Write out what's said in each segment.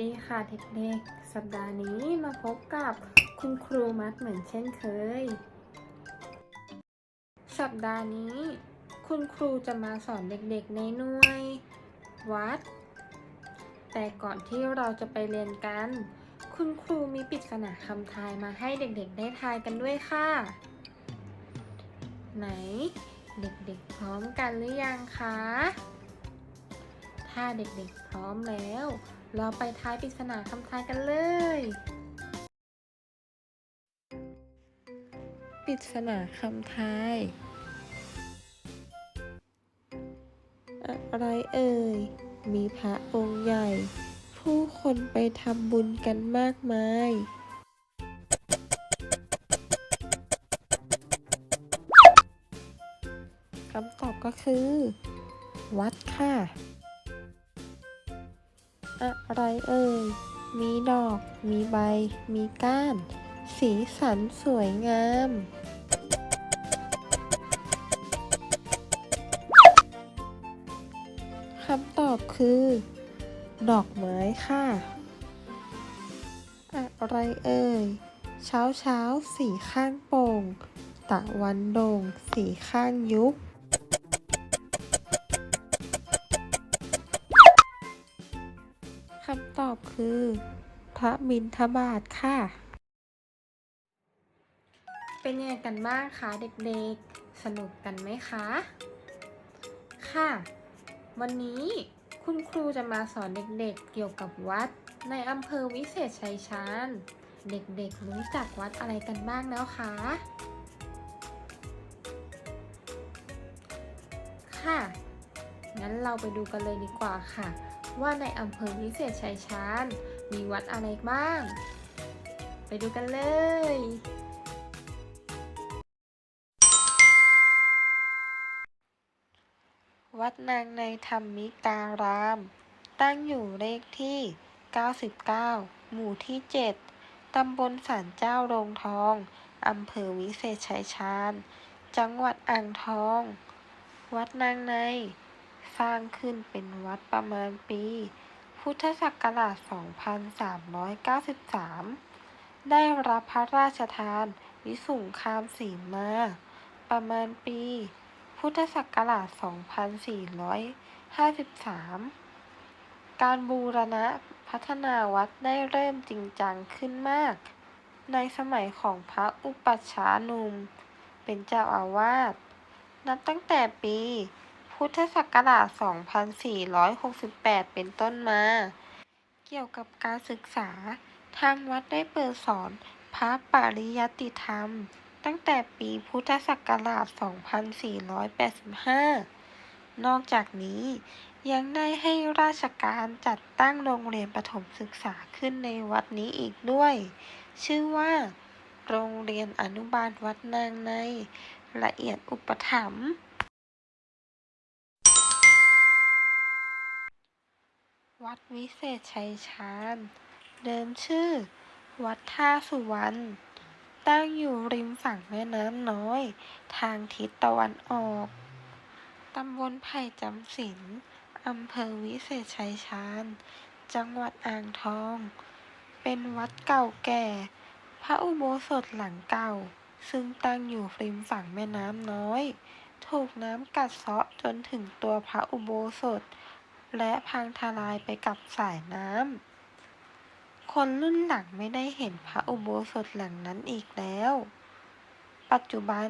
ดีค่ะเด็กๆ สัปดาห์นี้มาพบกับคุณครูมัดเหมือนเช่นเคย สัปดาห์นี้ คุณครูจะมาสอนเด็กๆในหน่วย วัด แต่ก่อนที่เราจะไปเรียนกัน คุณครูมีปริศนาคำทายมาให้เด็กๆได้ทายกันด้วยค่ะ ไหน เด็กๆพร้อมกันหรือยังคะ ถ้าเด็กๆพร้อมแล้ว เราไปทายปริศนาคำทายกันเลย ปริศนาคำทาย อะไรเอ่ย มีพระองค์ใหญ่ ผู้คนไปทำบุญกันมากมายคำตอบก็คือ วัดค่ะ อะไรเอ่ย มีดอก มีใบ มีก้าน สีสันสวยงาม คำตอบคือ ดอกไม้ค่ะ อะไรเอ่ย เช้าเช้าสีข้างโป่ง ตะวันโด่ง สีข้างยุบ พระบิณฑบาตค่ะ เป็นยังไงกันบ้างคะเด็กๆ สนุกกันไหมคะ ค่ะ วันนี้คุณครูจะมาสอนเด็กๆเกี่ยวกับวัดในอำเภอวิเศษชัยชาญ เด็กๆรู้จักวัดอะไรกันบ้างแล้วคะ ค่ะ งั้นเราไปดูกันเลยดีกว่าค่ะ ว่าในอำเภอวิเศษชัยชาญ มีวัดอะไรบ้าง ไปดูกันเลย วัดนางในธรรมิการาม ตั้งอยู่เลขที่ 99 หมู่ที่ 7 ตำบลสันเจ้าโรงทอง อำเภอวิเศษชัยชาญ จังหวัดอ่างทอง วัดนางใน สร้างขึ้นเป็นวัดประมาณปี พุทธศักราช 2393 ได้รับพระราชทาน วิสุงคามสีมา ประมาณปี พุทธศักราช 2453 การบูรณะพัฒนาวัดได้เริ่มจริงจังขึ้นมาก ในสมัยของพระอุปัชฌานุม เป็นเจ้าอาวาส นับตั้งแต่ปี พุทธศักราช 2468 เป็นต้นมา เกี่ยวกับการศึกษา ทางวัดได้เปิดสอนพระปริยัติธรรม ตั้งแต่ปีพุทธศักราช 2485 นอกจากนี้ยังได้ให้ราชการจัดตั้งโรงเรียนประถมศึกษาขึ้นในวัดนี้อีกด้วย ชื่อว่า โรงเรียนอนุบาลวัดนางใน ละเอียดอุปถัมภ์ วัดวิเศษชัยชาญ เดิมชื่อ วัดท่าสุวรรณ ตั้งอยู่ริมฝั่งแม่น้ำน้อย ทางทิศตะวันออก ตำบลไผ่จำศีลอำเภอวิเศษชัยชาญ จังหวัดอ่างทอง เป็นวัดเก่าแก่ พระอุโบสถหลังเก่า ซึ่งตั้งอยู่ริมฝั่งแม่น้ำน้อย ถูกน้ำกัดเซาะจนถึงตัวพระอุโบสถ และพังทลายไปกับสายน้ำ คนรุ่นหลังไม่ได้เห็นพระอุโบสถหลังนั้นอีกแล้ว ปัจจุบัน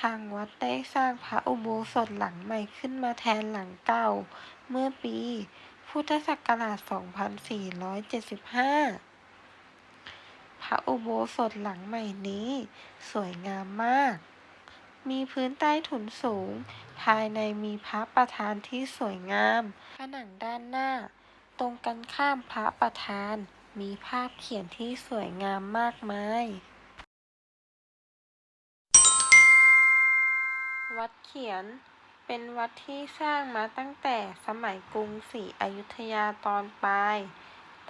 ทางวัดได้สร้างพระอุโบสถหลังใหม่ขึ้นมาแทนหลังเก่า เมื่อปีพุทธศักราช 2475 พระอุโบสถหลังใหม่นี้สวยงามมาก มีพื้นใต้ถุนสูง ภายในมีพระประธานที่สวยงาม ผนังด้านหน้า ตรงกันข้ามพระประธาน มีภาพเขียนที่สวยงามมากมาย วัดเขียนเป็นวัดที่สร้างมาตั้งแต่สมัยกรุงศรีอยุธยาตอนปลาย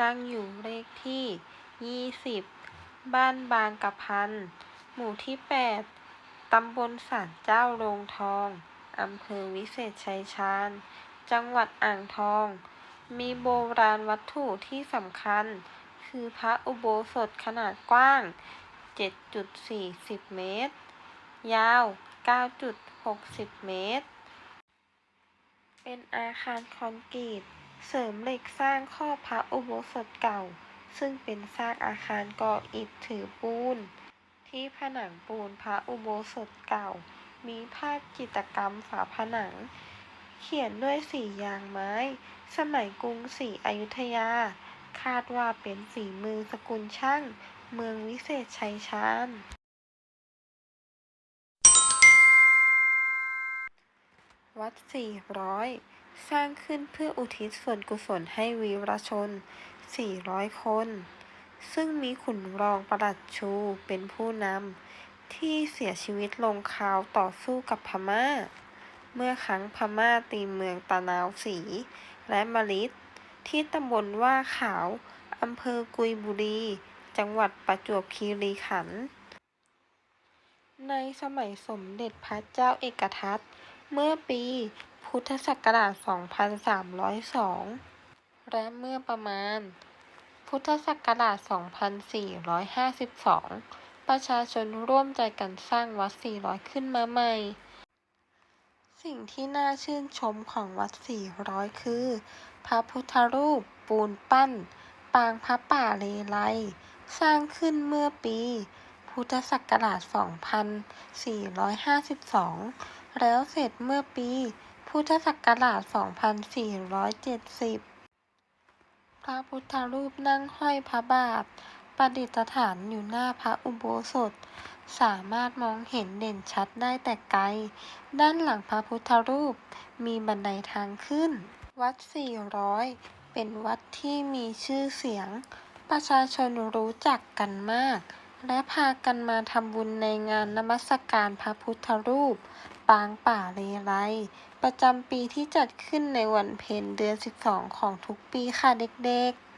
ตั้งอยู่เลขที่ 20 บ้านบางกะพัน หมู่ที่ 8 ตำบลสันเจ้าโรงทอง อำเภอวิเศษชัยชาญ จังหวัดอ่างทอง มีโบราณวัตถุที่สำคัญ คือพระอุโบสถขนาดกว้าง 7.40 เมตร ยาว 9.60 เมตร เป็นอาคารคอนกรีต เสริมเหล็กสร้างข้อพระอุโบสถเก่า ซึ่งเป็นซากอาคารก่ออิฐถือปูน ที่ผนังปูนพระอุโบสถเก่า มีภาพจิตกรรมฝาผนัง เขียนด้วยสียางไม้ สมัยกรุงศรีอยุธยา คาดว่าเป็นฝีมือสกุลช่าง เมืองวิเศษชัยชาญวัด 400 สร้างขึ้นเพื่ออุทิศส่วนกุศลให้วีรชน 400 คน ซึ่งมีขุนรองประหลัดชูเป็นผู้นำที่เสียชีวิตลงคาวต่อสู้กับพม่า เมื่อครั้งพม่าตีเมืองตะนาวศรีและมะลิดที่ตำบลว่าขาวอำเภอกุยบุรี จังหวัดประจวบคีรีขันธ์ในสมัยสมเด็จพระเจ้าเอกทัตเมื่อปีพุทธศักราช 2302 และเมื่อประมาณ พุทธศักราช 2452 ประชาชนร่วมใจกันสร้างวัด 400 ขึ้นมาใหม่ สิ่งที่น่าชื่นชมของวัด 400 คือ พระพุทธรูป ปูนปั้น ปางพระป่าเลไล สร้างขึ้นเมื่อปี พุทธศักราช 2452 แล้วเสร็จเมื่อปี พุทธศักราช 2470 ระพุทธรูปนั่งห้อยพระบาท ประดิษฐานอยู่หน้าพระอุโบสถ สามารถมองเห็นเด่นชัดได้แต่ไกล ด้านหลังพระพุทธรูปมีบันไดทางขึ้น วัด 400 เป็นวัดที่มีชื่อเสียง ประชาชนรู้จักกันมาก และพากันมาทำบุญในงานนมัสการพระพุทธรูป ปางป่าเลไลประจำปีที่จัดขึ้นในวันเพ็ญเดือน 12 ของทุกปีค่ะเด็กๆ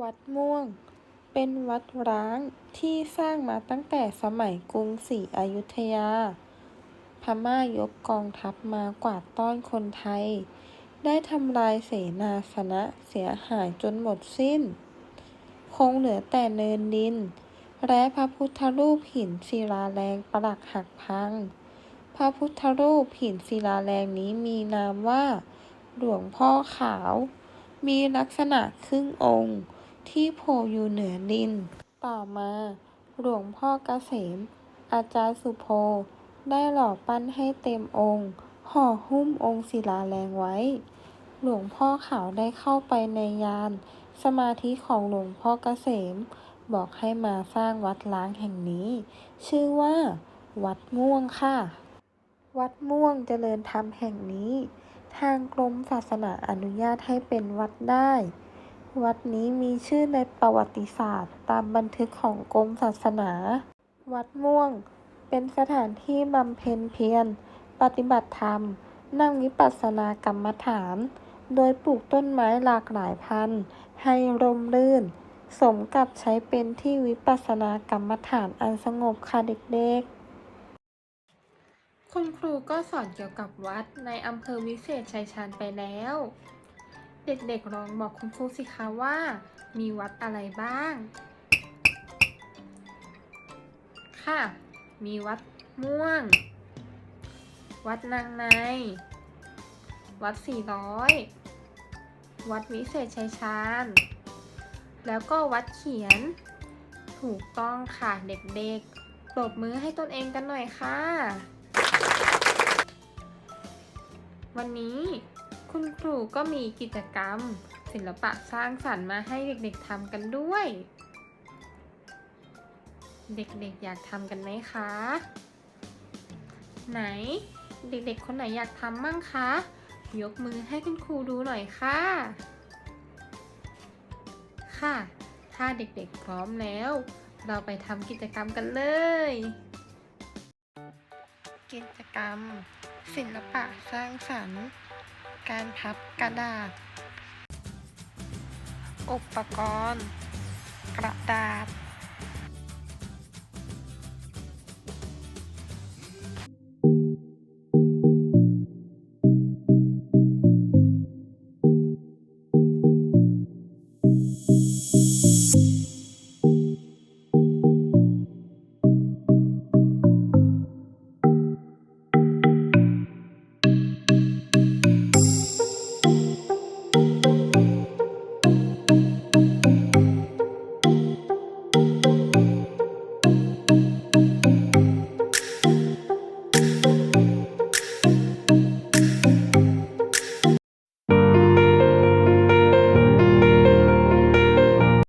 วัดม่วง เป็นวัดร้างที่สร้างมาตั้งแต่สมัยกรุงศรีอยุธยา พม่ายกกองทัพมากวาดต้อนคนไทย ได้ทำลายเสนาสนะเสียหายจนหมดสิ้น คงเหลือแต่เนินดิน และพระพุทธรูปหินศิลาแรงปรักหักพัง พระพุทธรูปหินศิลาแรงนี้มีนามว่า หลวงพ่อขาว มีลักษณะครึ่งองค์ ที่โผล่อยู่เหนือดิน ต่อมา หลวงพ่อเกษม อาจารย์สุโภได้หล่อปั้นให้เต็มองค์ห่อหุ้มองค์ศิลาแรงไว้ หลวงพ่อขาวได้เข้าไปในยาน สมาธิของหลวงพ่อเกษม บอกให้มาสร้างวัดล้างแห่งนี้ ชื่อว่า วัดม่วงค่ะ วัดม่วงเจริญธรรมแห่งนี้ ทางกรมศาสนาอนุญาตให้เป็นวัดได้ วัดนี้มีชื่อในประวัติศาสตร์ ตามบันทึกของกรมศาสนา วัดม่วง เป็นสถานที่บำเพ็ญเพียร ปฏิบัติธรรม นั่งวิปัสสนากรรมฐาน โดยปลูกต้นไม้หลากหลายพันธุ์ให้ร่มรื่น สมกับใช้เป็นที่วิปัสสนากรรมฐานอันสงบค่ะเด็กๆ คุณครูก็สอนเกี่ยวกับวัดในอำเภอวิเศษชัยชาญไปแล้ว เด็กๆลองบอกคุณครูสิคะว่า มีวัดอะไรบ้าง ค่ะ มีวัดม่วง วัดนางใน วัดสี่ร้อย วัดวิเศษชัยชาญ แล้วก็วัดเขียน ถูกต้องค่ะเด็กๆปรบมือให้ตนเองกันหน่อยค่ะ วันนี้คุณครูก็มีกิจกรรม ศิลปะสร้างสรรค์มาให้เด็กๆทำกันด้วย เด็กๆอยากทำกันไหมคะ ไหนเด็กๆคนไหนอยากทำมั่งคะ ยกมือให้คุณครูดูหน่อยค่ะ ค่ะ ถ้าเด็กๆพร้อมแล้ว เราไปทำกิจกรรมกันเลย กิจกรรม ศิลปะสร้างสรรค์ การพับกระดาษ อุปกรณ์ กระดาษ